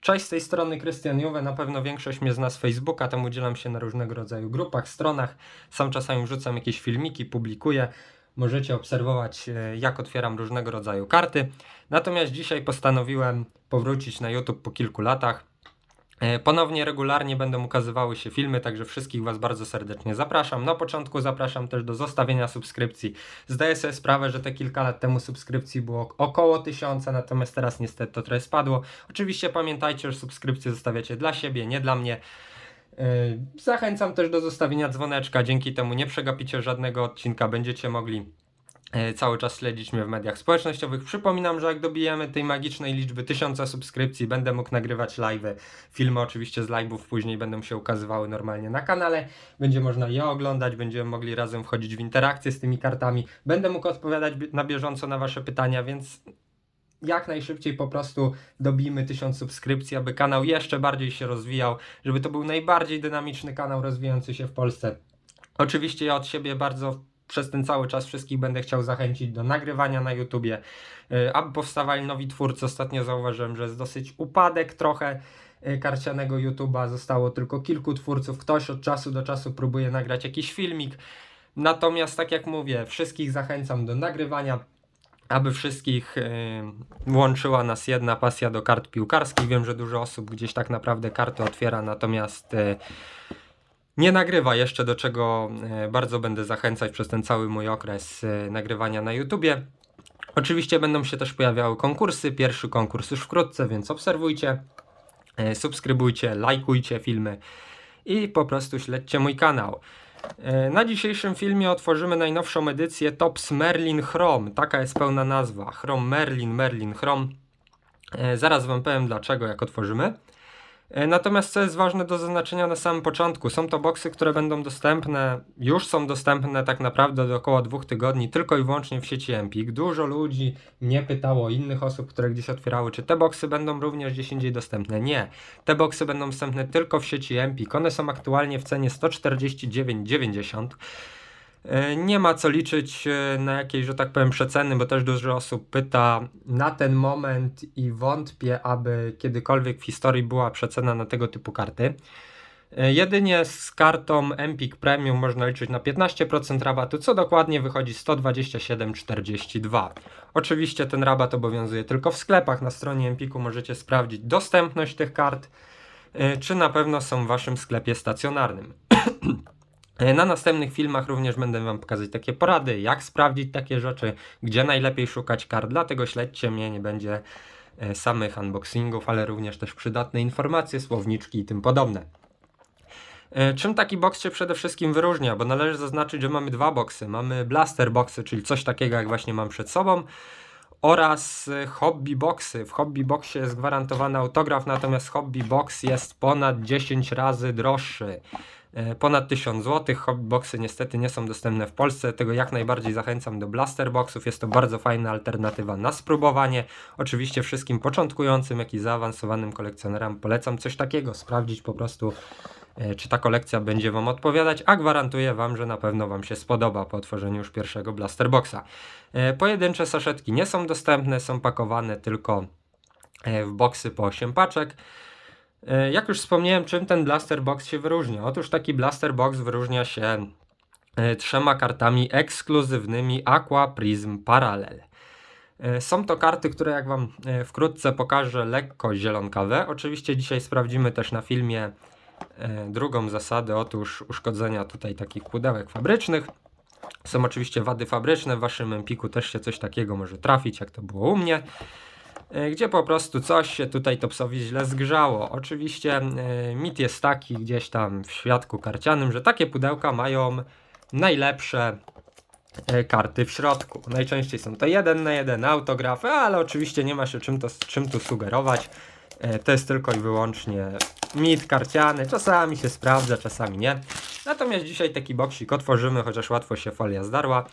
Cześć, z tej strony Krystian Juwe. Na pewno większość mnie zna z Facebooka, tam udzielam się na różnego rodzaju grupach, stronach. Sam czasami wrzucam jakieś filmiki, publikuję. Możecie obserwować, e, jak otwieram różnego rodzaju karty. Natomiast dzisiaj postanowiłem powrócić na YouTube po kilku latach. E, Ponownie regularnie będą ukazywały się filmy, także wszystkich Was bardzo serdecznie zapraszam. Na początku zapraszam też do zostawienia subskrypcji. Zdaję sobie sprawę, że te kilka lat temu subskrypcji było około tysiąca, natomiast teraz niestety to trochę spadło. Oczywiście pamiętajcie, że subskrypcje zostawiacie dla siebie, nie dla mnie. Yy, Zachęcam też do zostawienia dzwoneczka, dzięki temu nie przegapicie żadnego odcinka, będziecie mogli e, cały czas śledzić mnie w mediach społecznościowych. Przypominam, że jak dobijemy tej magicznej liczby tysiąca subskrypcji, będę mógł nagrywać live'y. Filmy oczywiście z live'ów później będą się ukazywały normalnie na kanale. Będzie można je oglądać, będziemy mogli razem wchodzić w interakcję z tymi kartami. Będę mógł odpowiadać na bieżąco na wasze pytania, więc jak najszybciej po prostu dobijmy tysiąc subskrypcji, aby kanał jeszcze bardziej się rozwijał, żeby to był najbardziej dynamiczny kanał rozwijający się w Polsce. Oczywiście ja od siebie bardzo przez ten cały czas wszystkich będę chciał zachęcić do nagrywania na YouTubie, y, aby powstawali nowi twórcy. Ostatnio zauważyłem, że jest dosyć upadek trochę y, karcianego YouTuba. Zostało tylko kilku twórców. Ktoś od czasu do czasu próbuje nagrać jakiś filmik. Natomiast, tak jak mówię, wszystkich zachęcam do nagrywania, aby wszystkich y, łączyła nas jedna pasja do kart piłkarskich. Wiem, że dużo osób gdzieś tak naprawdę karty otwiera, natomiast y, nie nagrywa jeszcze, do czego e, bardzo będę zachęcać przez ten cały mój okres e, nagrywania na YouTubie. Oczywiście będą się też pojawiały konkursy. Pierwszy konkurs już wkrótce, więc obserwujcie, e, subskrybujcie, lajkujcie filmy i po prostu śledźcie mój kanał. Na dzisiejszym filmie otworzymy najnowszą edycję Tops Merlin Chrome. Taka jest pełna nazwa. Chrome Merlin, Merlin Chrome. Zaraz Wam powiem dlaczego, jak otworzymy. E, Natomiast co jest ważne do zaznaczenia na samym początku, są to boksy, które będą dostępne, już są dostępne tak naprawdę do około dwóch tygodni, tylko i wyłącznie w sieci Empik. Dużo ludzi mnie pytało, innych osób, które gdzieś otwierały, czy te boksy będą również gdzieś indziej dostępne. Nie, te boksy będą dostępne tylko w sieci Empik. One są aktualnie w cenie 149,90. E, Nie ma co liczyć e, na jakieś, że tak powiem, przeceny, bo też dużo osób pyta na ten moment i wątpię, aby kiedykolwiek w historii była przecena na tego typu karty. E, Jedynie z kartą Empik Premium można liczyć na 15% rabatu, co dokładnie wychodzi 127,42. Oczywiście ten rabat obowiązuje tylko w sklepach. Na stronie Empiku możecie sprawdzić dostępność tych kart, czy na pewno są w waszym sklepie stacjonarnym. E, Na następnych filmach również będę Wam pokazać takie porady, jak sprawdzić takie rzeczy, gdzie najlepiej szukać kart, dlatego śledźcie mnie, nie będzie e, samych unboxingów, ale również też przydatne informacje, słowniczki i tym podobne. E, Czym taki box się przede wszystkim wyróżnia? Bo należy zaznaczyć, że mamy dwa boxy. Mamy blaster boxy, czyli coś takiego jak właśnie mam przed sobą oraz hobby boxy. W hobby boxie jest gwarantowany autograf, natomiast hobby box jest ponad 10 razy droższy. E, Ponad 1000 zł. Hobby boxy niestety nie są dostępne w Polsce, tego jak najbardziej zachęcam do blaster boxów. Jest to bardzo fajna alternatywa na spróbowanie. Oczywiście wszystkim początkującym, jak i zaawansowanym kolekcjonerom polecam coś takiego, sprawdzić po prostu e, czy ta kolekcja będzie Wam odpowiadać, a gwarantuję Wam, że na pewno Wam się spodoba po otworzeniu już pierwszego blaster boxa. E, Pojedyncze saszetki nie są dostępne, są pakowane tylko w boksy po 8 paczek. E, Jak już wspomniałem, czym ten blaster box się wyróżnia? Otóż taki blaster box wyróżnia się e, trzema kartami ekskluzywnymi Aqua Prism Parallel. E, Są to karty, które jak Wam wkrótce pokażę, lekko zielonkawe. Oczywiście dzisiaj sprawdzimy też na filmie drugą zasadę, otóż uszkodzenia tutaj takich pudełek fabrycznych. Są oczywiście wady fabryczne, w Waszym Empiku też się coś takiego może trafić, jak to było u mnie gdzie po prostu coś się tutaj Topsowi źle zgrzało. Oczywiście e, mit jest taki gdzieś tam w świadku karcianym, że takie pudełka mają najlepsze e, karty w środku. Najczęściej są to jeden na jeden autografy, ale oczywiście nie ma się czym, to, czym tu sugerować. E, To jest tylko i wyłącznie mit karciany. Czasami się sprawdza, czasami nie. Natomiast dzisiaj taki boksik otworzymy, chociaż łatwo się folia zdarła.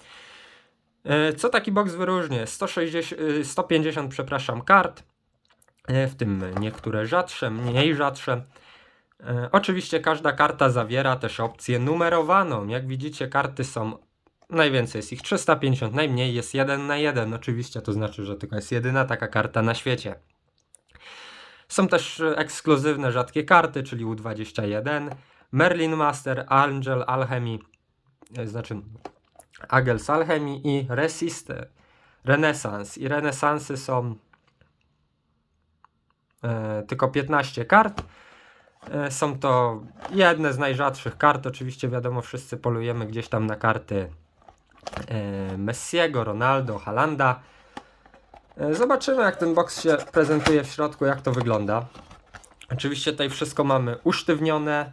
E, Co taki boks wyróżnia? 160, y, 150 przepraszam, kart, e, w tym niektóre rzadsze, mniej rzadsze. E, Oczywiście każda karta zawiera też opcję numerowaną. Jak widzicie, karty są najwięcej jest ich 350, najmniej jest 1 na 1. Oczywiście to znaczy, że tylko jest jedyna taka karta na świecie. Są też e, ekskluzywne rzadkie karty, czyli U21, Merlin Master, Angel Alchemy, e, znaczy Agels Alchemy i Resist, Renaissance. I Renesansy są e, tylko 15 kart. E, są to jedne z najrzadszych kart. Oczywiście wiadomo, wszyscy polujemy gdzieś tam na karty e, Messiego, Ronaldo, Halanda. E, Zobaczymy, jak ten box się prezentuje w środku, jak to wygląda. Oczywiście tutaj wszystko mamy usztywnione,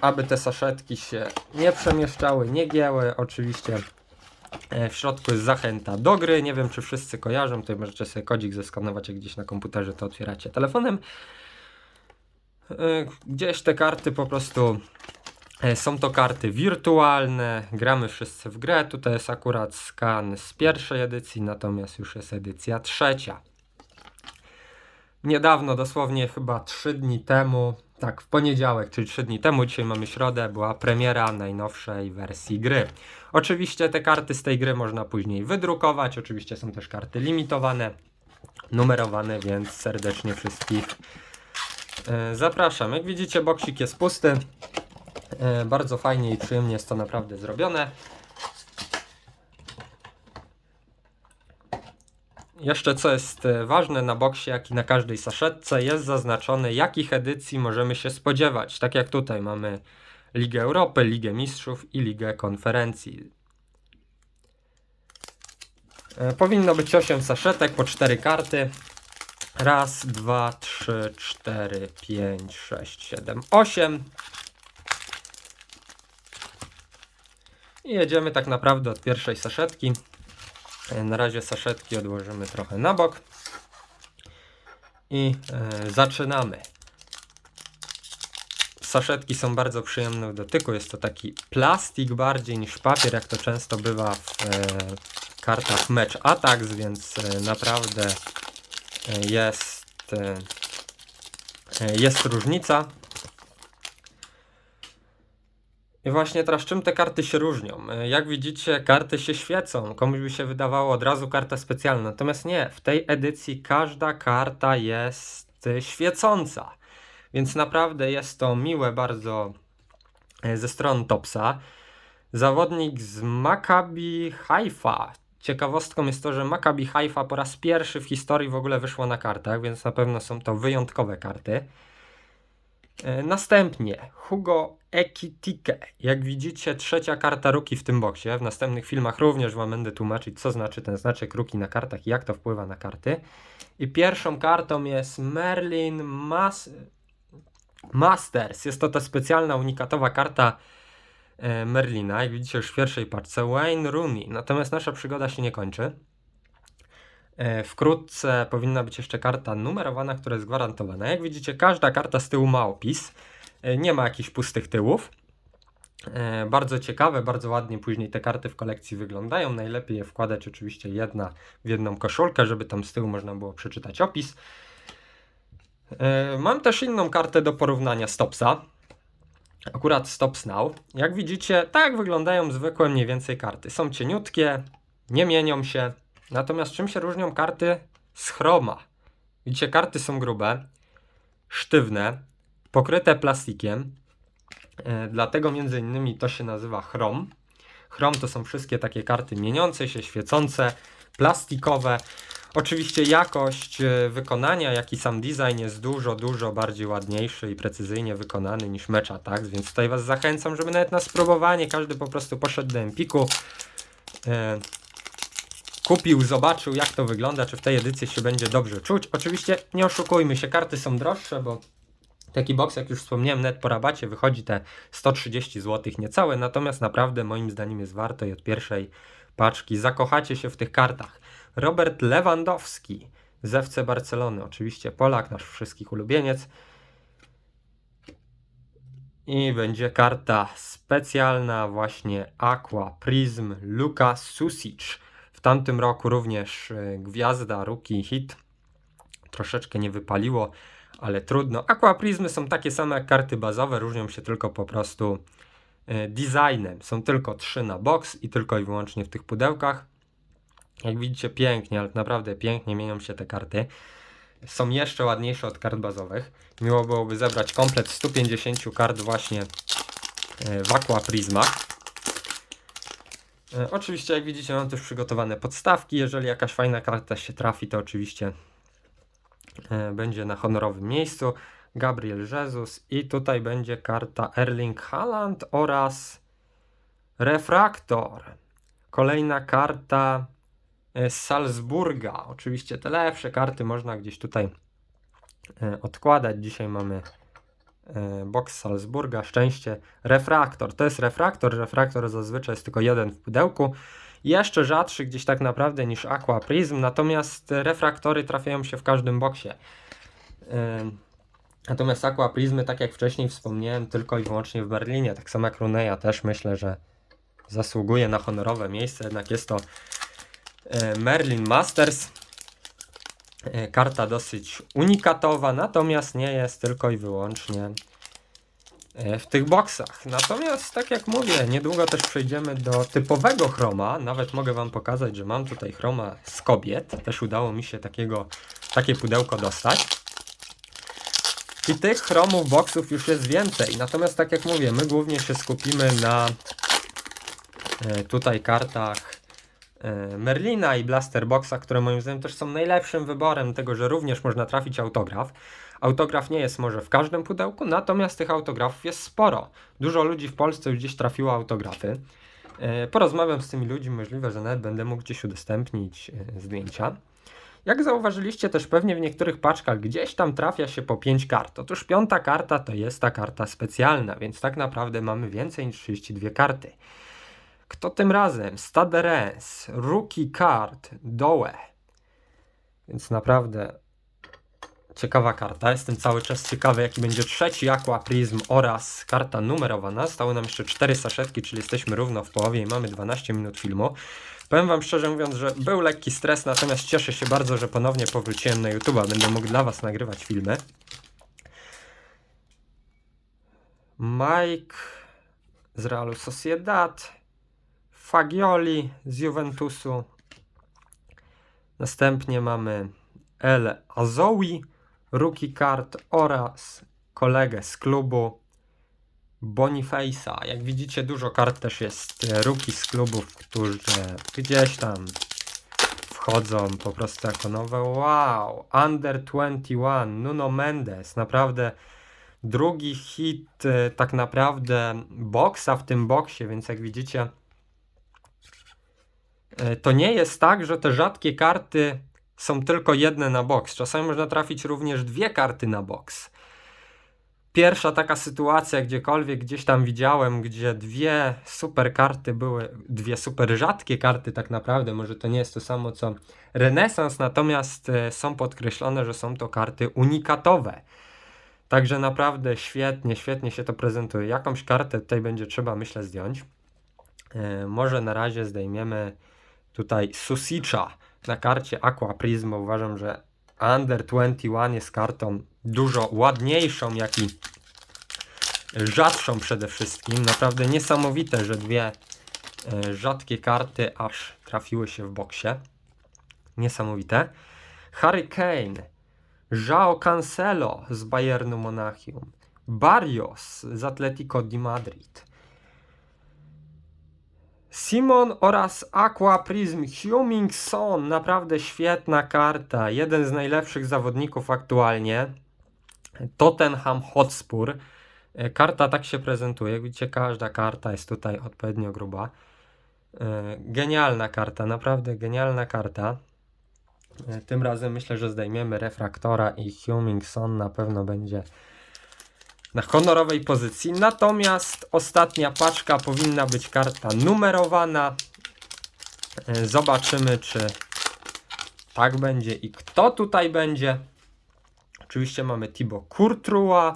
aby te saszetki się nie przemieszczały, nie gięły. Oczywiście e, w środku jest zachęta do gry. Nie wiem, czy wszyscy kojarzą. Tutaj możecie sobie kodzik zeskanować, jak gdzieś na komputerze to otwieracie telefonem. E, Gdzieś te karty po prostu e, są to karty wirtualne, gramy wszyscy w grę. Tutaj jest akurat skan z pierwszej edycji, natomiast już jest edycja trzecia. Niedawno, dosłownie chyba 3 dni temu, tak, w poniedziałek, czyli 3 dni temu, dzisiaj mamy środę, była premiera najnowszej wersji gry. Oczywiście te karty z tej gry można później wydrukować, oczywiście są też karty limitowane, numerowane, więc serdecznie wszystkich e, zapraszam. Jak widzicie, boksik jest pusty. E, Bardzo fajnie i przyjemnie jest to naprawdę zrobione. Jeszcze co jest e, ważne na boksie, jak i na każdej saszetce, jest zaznaczone jakich edycji możemy się spodziewać. Tak jak tutaj mamy Ligę Europy, Ligę Mistrzów i Ligę Konferencji. E, Powinno być 8 saszetek po 4 karty. Raz, dwa, trzy, cztery, pięć, sześć, siedem, osiem. I jedziemy tak naprawdę od pierwszej saszetki. E, Na razie saszetki odłożymy trochę na bok. I e, zaczynamy. Saszetki są bardzo przyjemne w dotyku. Jest to taki plastik bardziej niż papier, jak to często bywa w e, kartach Match Attacks, więc e, naprawdę e, jest, e, e, jest różnica. I właśnie teraz czym te karty się różnią? E, Jak widzicie, karty się świecą. Komuś by się wydawało od razu karta specjalna. Natomiast nie, w tej edycji każda karta jest e, świecąca. Więc naprawdę jest to miłe bardzo e, ze strony Topsa. Zawodnik z Maccabi Haifa. Ciekawostką jest to, że Maccabi Haifa po raz pierwszy w historii w ogóle wyszło na kartach, więc na pewno są to wyjątkowe karty. E, Następnie Hugo Ekitike. Jak widzicie, trzecia karta Ruki w tym boksie. W następnych filmach również Wam będę tłumaczyć, co znaczy ten znaczek Ruki na kartach i jak to wpływa na karty. I pierwszą kartą jest Merlin Mas Masters. Jest to ta specjalna, unikatowa karta e, Merlina. Jak widzicie już w pierwszej paczce Wayne Rooney. Natomiast nasza przygoda się nie kończy. E, Wkrótce powinna być jeszcze karta numerowana, która jest gwarantowana. Jak widzicie, każda karta z tyłu ma opis. E, Nie ma jakichś pustych tyłów. E, Bardzo ciekawe, bardzo ładnie później te karty w kolekcji wyglądają. Najlepiej je wkładać oczywiście jedna w jedną koszulkę, żeby tam z tyłu można było przeczytać opis. Mam też inną kartę do porównania Stopsa. Akurat Stops Now. Jak widzicie, tak wyglądają zwykłe mniej więcej karty. Są cieniutkie, nie mienią się. Natomiast czym się różnią karty z chroma? Widzicie, karty są grube, sztywne, pokryte plastikiem. E, dlatego między innymi to się nazywa chrom. Chrom to są wszystkie takie karty mieniące się, świecące, plastikowe. Oczywiście jakość e, wykonania, jak i sam design jest dużo, dużo bardziej ładniejszy i precyzyjnie wykonany niż Match Attacks, więc tutaj Was zachęcam, żeby nawet na spróbowanie każdy po prostu poszedł do Empiku, e, kupił, zobaczył jak to wygląda, czy w tej edycji się będzie dobrze czuć. Oczywiście nie oszukujmy się, karty są droższe, bo taki box, jak już wspomniałem, net po rabacie wychodzi te 130 zł niecałe, natomiast naprawdę moim zdaniem jest warto i od pierwszej paczki zakochacie się w tych kartach. Robert Lewandowski z FC Barcelony, oczywiście Polak, nasz wszystkich ulubieniec. I będzie karta specjalna właśnie Aqua Prism Luka Susic. W tamtym roku również e, gwiazda, rookie, hit. Troszeczkę nie wypaliło, ale trudno. Aqua Prismy są takie same jak karty bazowe, różnią się tylko po prostu e, designem. Są tylko trzy na box i tylko i wyłącznie w tych pudełkach. Jak widzicie, pięknie, ale naprawdę pięknie mienią się te karty. są jeszcze ładniejsze od kart bazowych. Miło byłoby zebrać komplet 150 kart właśnie e, w Aqua Prismach. E, Oczywiście, jak widzicie, mam też przygotowane podstawki. Jeżeli jakaś fajna karta się trafi, to oczywiście e, będzie na honorowym miejscu. Gabriel Jesus i tutaj będzie karta Erling Haaland oraz Refraktor. Kolejna karta e, z Salzburga. Oczywiście te lepsze karty można gdzieś tutaj e, odkładać. Dzisiaj mamy e, box Salzburga, szczęście, refraktor. To jest refraktor, refraktor zazwyczaj jest tylko jeden w pudełku. Jeszcze rzadszy gdzieś tak naprawdę niż Aqua Prism, natomiast refraktory trafiają się w każdym boksie. Ym, Natomiast Aqua Prismy, tak jak wcześniej wspomniałem, tylko i wyłącznie w Berlinie. Tak samo jak Runeja też myślę, że zasługuje na honorowe miejsce, jednak jest to e, Merlin Masters. E, Karta dosyć unikatowa, natomiast nie jest tylko i wyłącznie e, w tych boksach. Natomiast, tak jak mówię, niedługo też przejdziemy do typowego chroma. Nawet mogę Wam pokazać, że mam tutaj chroma z kobiet. Też udało mi się takiego, takie pudełko dostać. I tych chromów boxów już jest więcej. Natomiast, tak jak mówię, my głównie się skupimy na e, tutaj kartach Merlina i Blaster Boxa, które moim zdaniem też są najlepszym wyborem tego, że również można trafić autograf. Autograf nie jest może w każdym pudełku, natomiast tych autografów jest sporo. Dużo ludzi w Polsce już gdzieś trafiło autografy. E, Porozmawiam z tymi ludźmi, możliwe, że nawet będę mógł gdzieś udostępnić e, zdjęcia. Jak zauważyliście też pewnie w niektórych paczkach gdzieś tam trafia się po 5 kart. Otóż piąta karta to jest ta karta specjalna, więc tak naprawdę mamy więcej niż 32 karty. Kto tym razem? Staderens, Rookie Card, Doe. Więc naprawdę ciekawa karta. Jestem cały czas ciekawy, jaki będzie trzeci Aqua Prism oraz karta numerowana. Stały nam jeszcze 4 saszetki, czyli jesteśmy równo w połowie i mamy 12 minut filmu. Powiem Wam szczerze mówiąc, że był lekki stres, natomiast cieszę się bardzo, że ponownie powróciłem na YouTube'a. Będę mógł dla Was nagrywać filmy. Mike z Realu Sociedad, Fagioli z Juventusu. Następnie mamy El Azoui, Rookie Card oraz kolegę z klubu Boniface'a. Jak widzicie, dużo kart też jest e, rookie z klubów, którzy gdzieś tam wchodzą po prostu jako nowe. Wow! Under 21, Nuno Mendes. Naprawdę drugi hit e, tak naprawdę boksa w tym boksie, więc jak widzicie, to nie jest tak, że te rzadkie karty są tylko jedne na boks. Czasami można trafić również dwie karty na boks pierwsza taka sytuacja, gdziekolwiek gdzieś tam widziałem, gdzie dwie super karty były, dwie super rzadkie karty tak naprawdę, może to nie jest to samo co renesans, natomiast e, są podkreślone, że są to karty unikatowe. Także naprawdę świetnie, świetnie się to prezentuje. Jakąś kartę tutaj będzie trzeba, myślę, zdjąć. E, może na razie zdejmiemy tutaj Susicza na karcie Aqua Prism, bo uważam, że Under 21 jest kartą dużo ładniejszą, jak i rzadszą przede wszystkim. Naprawdę niesamowite, że dwie e, rzadkie karty aż trafiły się w boksie. Niesamowite. Harry Kane, João Cancelo z Bayernu Monachium, Barrios z Atletico di Madrid. Simon oraz Aqua Prism Huming Son, naprawdę świetna karta. Jeden z najlepszych zawodników aktualnie. Tottenham Hotspur. E, Karta tak się prezentuje. Widzicie, każda karta jest tutaj odpowiednio gruba. E, Genialna karta, naprawdę genialna karta. E, Tym razem myślę, że zdejmiemy refraktora i Huming Son na pewno będzie na honorowej pozycji. Natomiast ostatnia paczka powinna być karta numerowana. E, Zobaczymy, czy tak będzie i kto tutaj będzie. Oczywiście mamy Thibaut Courtois,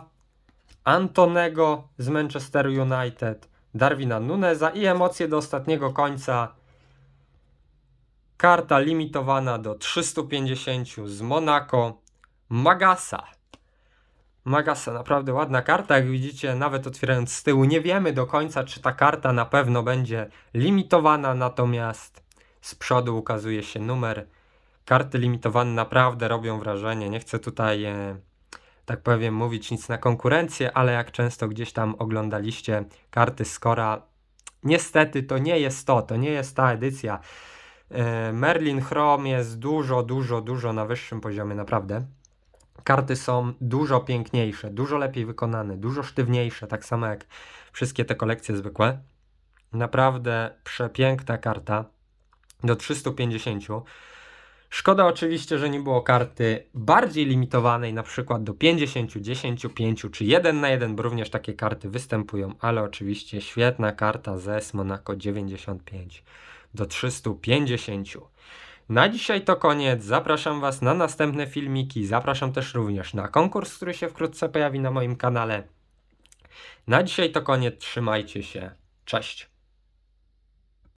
Antonego z Manchester United, Darwina Nuneza i emocje do ostatniego końca. Karta limitowana do 350 z Monaco. Magasa. Magasa, naprawdę ładna karta. Jak widzicie, nawet otwierając z tyłu, nie wiemy do końca, czy ta karta na pewno będzie limitowana, natomiast z przodu ukazuje się numer Karty limitowane naprawdę robią wrażenie. Nie chcę tutaj, e, tak powiem, mówić nic na konkurencję, ale jak często gdzieś tam oglądaliście karty Skora, niestety to nie jest to, to nie jest ta edycja. E, Merlin Chrome jest dużo, dużo, dużo na wyższym poziomie, naprawdę. Karty są dużo piękniejsze, dużo lepiej wykonane, dużo sztywniejsze, tak samo jak wszystkie te kolekcje zwykłe. Naprawdę przepiękna karta do 350. Szkoda oczywiście, że nie było karty bardziej limitowanej, na przykład do 50, 10, 5 czy 1 na 1, bo również takie karty występują, ale oczywiście świetna karta ZES Monaco 95 do 350. Na dzisiaj to koniec. Zapraszam Was na następne filmiki. Zapraszam też również na konkurs, który się wkrótce pojawi na moim kanale. Na dzisiaj to koniec. Trzymajcie się. Cześć.